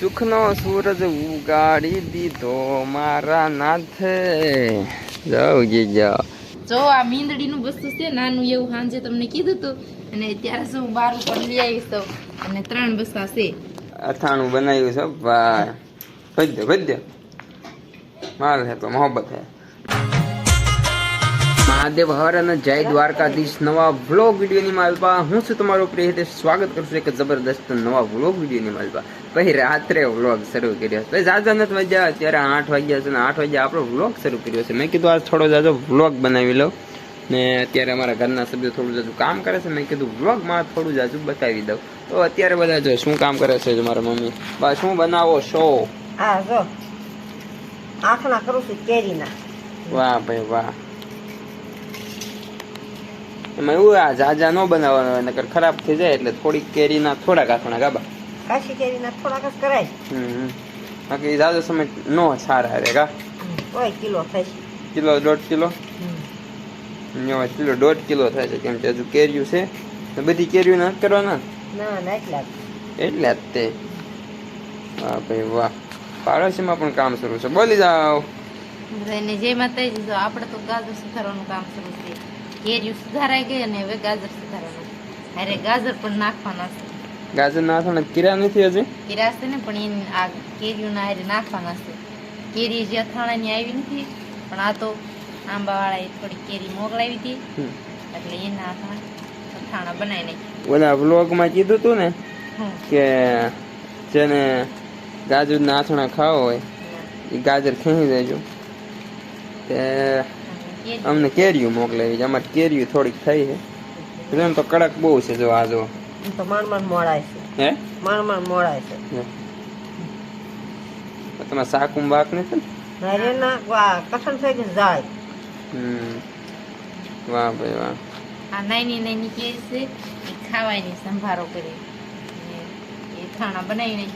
સુખનો સૂરજ ઉગાડી દીધો મારા નાથે જાઓ. જીજા જો આ મીંદડીનું વસ્તુ છે નાનું એવું સાંજે તમને કીધું હતું અને ત્યારે શું બાર ઉપર લઈ આવીશ તો અને ત્રણ બસ્તા છે. અથાણું બનાવ્યું છે ભાઈ. ભજ્ય. માલ હે તો મોહબ્બત હે. મહાદેવ હર અને જય દ્વારકાધીશ. નવા વ્લોગ વિડીયોની માલપા હું છું તમારો પ્રિય સ્વાગત કરું છું એક જબરદસ્ત નવા વ્લોગ વિડીયોની માલપા. પછી રાત્રે વ્લોગ શરૂ કર્યો પછી જાજા નથી વાગ્યા. અત્યારે આઠ વાગ્યા છે ને આઠ વાગ્યા આપણો વ્લોગ શરૂ કર્યો છે. મેં કીધું આજ થોડો જાજો વ્લોગ બનાવી લઉં. ને અત્યારે અમારા ઘરના સભ્યો થોડું જાજુ કામ કરે છે. મેં કીધું વ્લોગમાં થોડું જાજુ બતાવી દઉં. તો અત્યારે બધા જો શું કામ કરે છે મારા મમ્મી? બા શું બનાવો શો હા જો આથણા કરું છું કેરીના. વાહ ભાઈ વાહ. એમાં એવું આ ઝાઝા ન બનાવવાનો હોય, નકર ખરાબ થઈ જાય એટલે થોડીક કેરીના થોડાક આથણા ગાબા. કાશી કેરીના થોડાક જ કરાય. હમ. બાકી ઝાઝો સમય નો સારા રે કા? કોઈ કિલો થાય કિલો દોઢ કિલો? હમ. કિલો દોઢ કિલો થાય છે કેમ કે હજુ કેરીયું છે. ને બધી કેરીઓ ના કરવાના? ના ના એટલા જ. એટલે જ તે? વાહ ભાઈ વાહ. પાડોશીમાં પણ કામ શરૂ છે. બોલી જાઓ. જય માતાજી આપણે તો ગાજર સુધારવાનું કામ શરૂ છે કેરીયું સુધારાઈ ગઈ અને હવે ગાજર સુધારવાના અરે ગાજર પણ નાખવાના છે. ગાજર નાખવાના કીરા નથી હજી? કીરા છે ને પણ એ આ કેરીઓના હારે નાખવાના છે. કેરી જે અથાણાની આવી નથી પણ આ તો આંબાવાળાએ થોડી કેરી મોકલાવી હતી. એટલે એના અથાણા અથાણા બનાવી નાખી ઓલા વ્લોગમાં કીધું તું ને કે જેને ગાજરના અથાણા ખાવા હોય એ ગાજર ખેંચી દેજો. તે કેરી અમને કેરીયું મોકલાવી છે. અમારે કેરીયું થોડીક થઈ છે. એમ તો કડક બહુ છે જો આ જો. એમ તો માંડ માંડ મોડાય છે. હે? માંડ માંડ મોડાય છે. તમારે શાકું બાક નથી ને? અરે ના કઠણ થઈ ગઈ જાય. હમ. વાહ ભાઈ વાહ. આ નાની નાની કેરી છે એ ખાવાની સંભારો કરી. એ ખાણા બનાવીને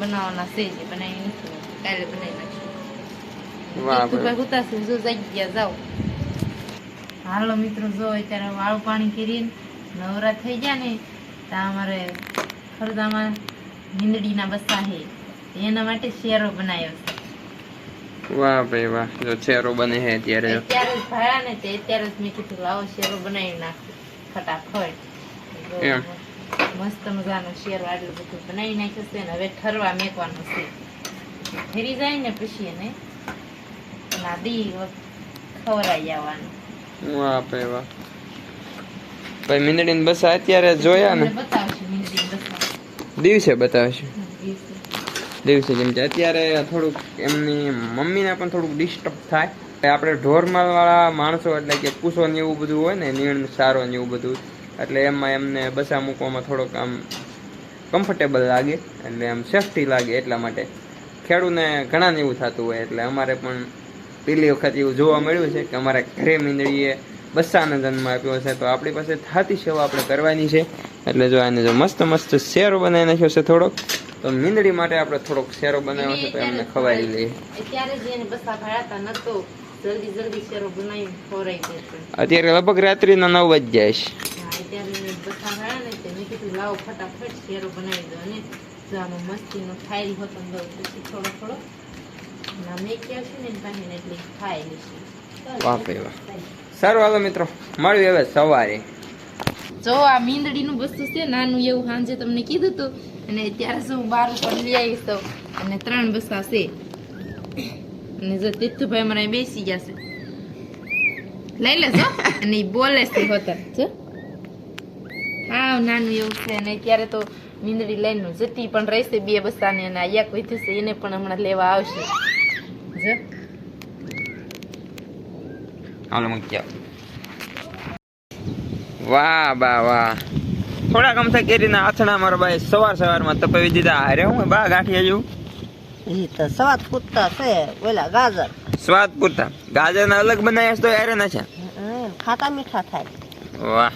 બનાવવાના છે જે બનાવી નથી. કાલે બનાવી નાખશું વાહ એક તો ભાઈ ભાઈ ઉતારશે જો જગ્યા જાઓ. હાલો મિત્રો જો અત્યારે વાળું પાણી કરીને નવરા થઈ ગયા ને ત્યાં અમારે ખરદામાં નીંદડીના બસા છે. એના માટે શેરો બનાવ્યો છે. વાહ ભાઈ વાહ. જો ચેરો બને છે અત્યારે જો. અત્યારે જ ભાયા ને તે અત્યારે જ મેં કીધું લાવો શેરો બનાવી નાખું ફટાફટ. મસ્ત મજાનો શેરો આટલું બધું બનાવી નાખ્યું છે ને હવે ઠરવા મેકવાનું છે. ફેરી જાય ને પછી એને ખવરાઈ ને? પણ થોડુંક ડિસ્ટર્બ થાય. આપણે ઢોરમાલ વાળા માણસો એટલે કે કુસો ને એવું બધું હોય ને, નીણ, સારો ને એવું બધું. એટલે એમાં એમને બસા મૂકવામાં થોડોક આમ કમ્ફર્ટેબલ લાગે એટલે આમ સેફટી લાગે એટલા માટે. ખેડૂને ઘણાને એવું થતું હોય એટલે અમારે પણ પેલી વખત એવું જોવા મળ્યું છે કે અમારા ઘરે મીંદડીએ બસ્સાનો જન્મ આપ્યો છે તો આપણી પાસે થાતી સેવા આપણે કરવાની છે. એટલે જો આને જો મસ્ત મસ્ત શેરો બનાવી નાખ્યો છે થોડોક તો મીંદડી માટે આપણે થોડોક શેરો બનાવ્યો છે તો એમને ખવાઈ લઈએ. અત્યારે જ એને બસા ભાયા નતો જલ્દી જલ્દી શેરો બનાવી ખવરાઈ દેશે અત્યારે લગભગ રાત્રિના નવ વાગી જાય છે. હા, અત્યારે મેં બસા ને થાળી હોતો પછી થોડો થોડો સારું હાલો મિત્રો. મળ્યું હવે સવારે. જો આ મીંદડીનું વસ્તુ છે નાનું એવું સાંજે તમને કીધું હતું અને ત્યારે શું બાર ઉપર લઈ આવીશ તો અને ત્રણ બસા છે. અને જો તીર્થભાઈ મને બેસી ગયા છે. લઈ લેજો. અને બોલે છે હોતર. જો. હા નાનું એવું છે. અને અત્યારે તો મીંદડી લઈને જતી પણ રહેશે બે બસાની અને આ એક થશે એને પણ હમણાં લેવા આવશે. જો હાલો મૂકી વાહ બા વાહ. થોડાક અમથા કેરીના આથણા મારા ભાઈ સવાર સવારમાં તપાવી દીધા. અરે હું બા ગાંઠિયા જેવું એ તો સ્વાદ પૂરતા છે ઓલા ગાજર. સ્વાદ પૂરતા. ગાજરના અલગ બનાવ્યા છે તો અરે ના છે. ખાતા મીઠા થાય. વાહ.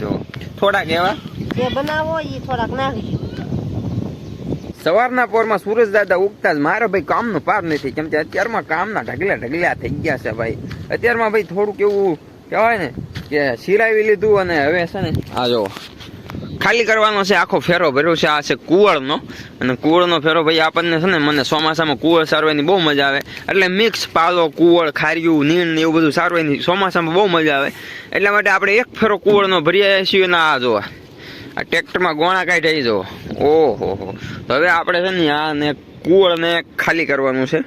જો થોડાક એવા. જે બનાવો એ થોડાક નાખજો. સવારના પોરમાં સુરજ દાદા ઉગતા જ મારે ભાઈ કામનો પાર નથી. કેમ કે અત્યારમાં કામના ઢગલા ઢગલા થઈ ગયા છે ભાઈ. અત્યારમાં ભાઈ થોડુંક એવું કહેવાય ને કે સિરાવી લીધું અને હવે છે ને આ જો ખાલી કરવાનો છે આખો ફેરો ભર્યો છે. આ છે કુવળનો અને કુવળનો ફેરો ભાઈ આપણને છે ને મને ચોમાસામાં કુવળ સારવાની બહુ મજા આવે. એટલે મિક્સ પાલો કુવળ ખાર્યું, નીણ એવું બધું સારવાની ચોમાસામાં બહુ મજા આવે. એટલા માટે આપણે એક ફેરો કુવળનો ભરી આવ્યા છીએ ને આ જોવા આ ટ્રેક્ટરમાં ગોણા કાઢી જો. ઓહો હો તો હવે આપણે છે ને આ ને કુવળને ખાલી કરવાનું છે.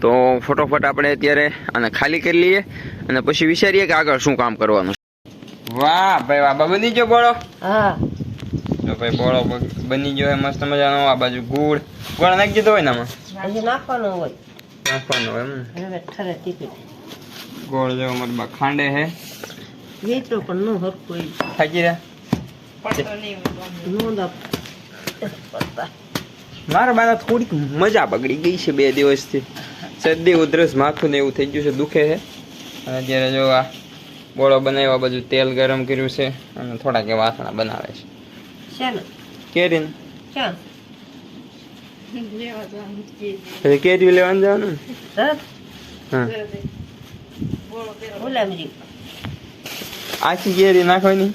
તો ફટોફટ આપણે અત્યારે આને ખાલી કરી લઈએ અને પછી વિચારીએ કે આગળ શું કામ કરવાનું છે. વાહ ભાઈ વાહ બા બની ગયો બોળો. હા. જો ભાઈ બોળો બની ગયો છે મસ્ત મજાનો. આ બાજુ ગુળ. ગુળ નાખી દીધો હોય ને આમાં? હજી નાખવાનું હોય. નાખવાનો હોય એમ ઠરે ટીપી. ગોળ જેવો મતલબ ખાંડે હે. વેચો પણ નું હરખું હોય થાકી રહ્યા? મારા બાના થોડીક મજા બગડી ગઈ છે બે દિવસથી. શરદી ઉધરસ માથું ને એવું થઈ ગયું છે દુખે છે. અને અત્યારે જો આ બોળો બનાવ્યા બાજુ તેલ ગરમ કર્યું છે અને થોડાક એવા વાસણા બનાવે છે. કેરીને? કેરી લેવાનું જવાનું હા? આખી કેરી નાખવાની?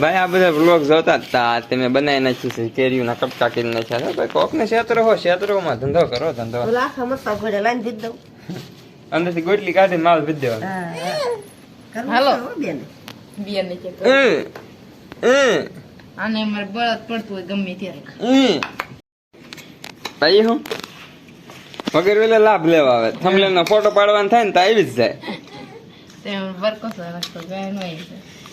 ભાઈ આ બધા બ્લોગ જોતા હતા તમે બનાવી નાખી છે કેરીઓના કટકા કરી નાખ્યા ભાઈ કોક ને ક્ષેત્ર હો ક્ષેત્રોમાં ધંધો કરો ધંધો. અંદરથી ગોટલી કાઢી માલ ભીજ દેવાનો. હાલો. બેન. કે. આને મારે બળદ પડતું હોય ગમે ત્યારે. હમ. ભાઈ હું? વગર વેલા લાભ લેવા આવે. થંબલેલ નો ફોટો પાડવાનો થાય ને તો આવી જ જાય. ગાય નો.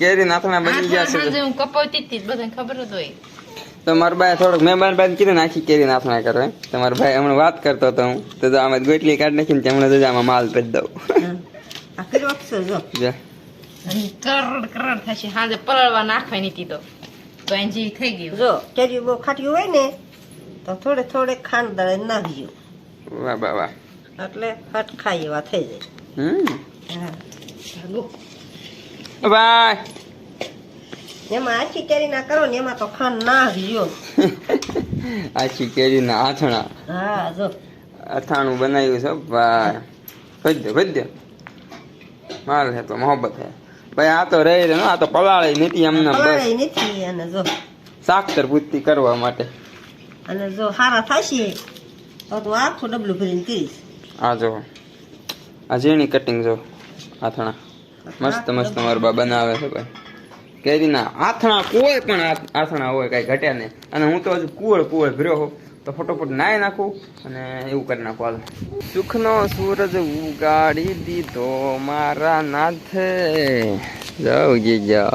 કેરી નાથણા બની ગયા છે. હું કપાવતી હતી, બધાને ખબર જ હોય. તો મારા ભાઈ થોડોક મહેમાન ભાઈ કીધું નાખી કેરી નાથણા કરો એમ. તો મારા ભાઈ હમણાં વાત કરતો હતો હું તો જો આમાં ગોટલી કાઢી નાખીને હમણાં તો આમાં માલ ભેજ દઉં. આ કરોડ કરોડ થશે. સાંજે પલળવા નાખવાની હતી તો. તો એન જેવી થઈ ગયું જો કેરી બહુ ખાટી હોય ને તો થોડે થોડે ખાંડ દળે નાખજો વાહ વાહ વાહ. એટલે હટ ખાઈ એવા થઈ જાય. હમ. હા. ભાઈ એમાં આછી કેરી ના કરો ને એમાં તો ખાંડ નાખજો આખી કેરીના આથણા. હા જો. અથાણું બનાવ્યું છે ભાઈ ભજ્યો ભજ્યો માલ હે તો મોહબ્બત હે. ભાઈ આ તો રહી રે આ તો પલાળી નથી એમને બસ. નથી અને જો. સાક્ષર પૂર્તિ કરવા માટે. અને જો હારા થશે તો તું આખું ડબલું ભરીને કરીશ. આ જો આ ઝીણી કટિંગ જો આથણા. મસ્ત મસ્ત મારા બનાવે છે ભાઈ કેરીના આથણા કોઈ પણ આથણા હોય, કઈ ઘટ્યા નહીં. અને હું તો હજુ કુવળ કુવળ ભર્યો હોઉં. તો ફટોફટ નાય નાખું અને એવું કરી નાખું હાલ. સુખનો સૂરજ ઉગાડી દીધો મારા નાથે. જાઓ જીજા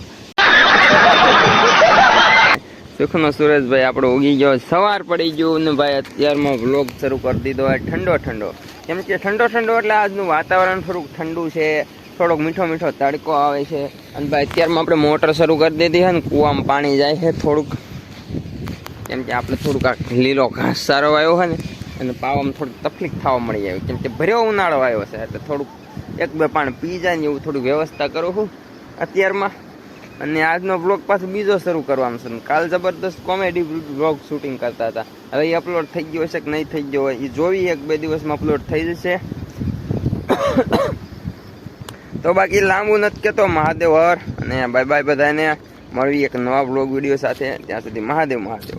સુખનો સુરજભાઈ આપણો ઉગી ગયો. સવાર પડી ગયું ને ભાઈ અત્યારમાં વ્લોગ શરૂ કરી દીધો. ઠંડો ઠંડો. કેમ કે ઠંડો ઠંડો એટલે આજનું વાતાવરણ થોડુંક ઠંડુ છે. થોડોક મીઠો મીઠો તડકો આવે છે. અને ભાઈ, અત્યારમાં આપણે મોટર શરૂ કરી દીધી છે ને, કૂવામાં પાણી જાય છે થોડુંક. કેમ કે આપણે થોડુંક આ લીલો ઘાસ સારો આવ્યો હોય ને, અને પાવામાં થોડીક તકલીફ થવા મળી આવી. કેમ કે ભર્યો ઉનાળો આવ્યો છે, એટલે થોડુંક એક બે પાણી પી જાય ને એવું થોડુંક વ્યવસ્થા કરું છું અત્યારમાં. અને આજનો બ્લોગ પાછો બીજો શરૂ કરવાનો છે. કાલ જબરદસ્ત કોમેડી બ્લોગ શૂટિંગ કરતા હતા. હવે એ અપલોડ થઈ ગયો હશે કે નહીં થઈ ગયો હોય, એ જોવી એક બે દિવસમાં અપલોડ થઈ જશે. તો બાકી લાંબુ નથી કહેતો મહાદેવ હર. અને બાય બાય બધાને. મળવી એક નવા બ્લોગ વીડિયો સાથે. ત્યાં સુધી મહાદેવ મહાદેવ.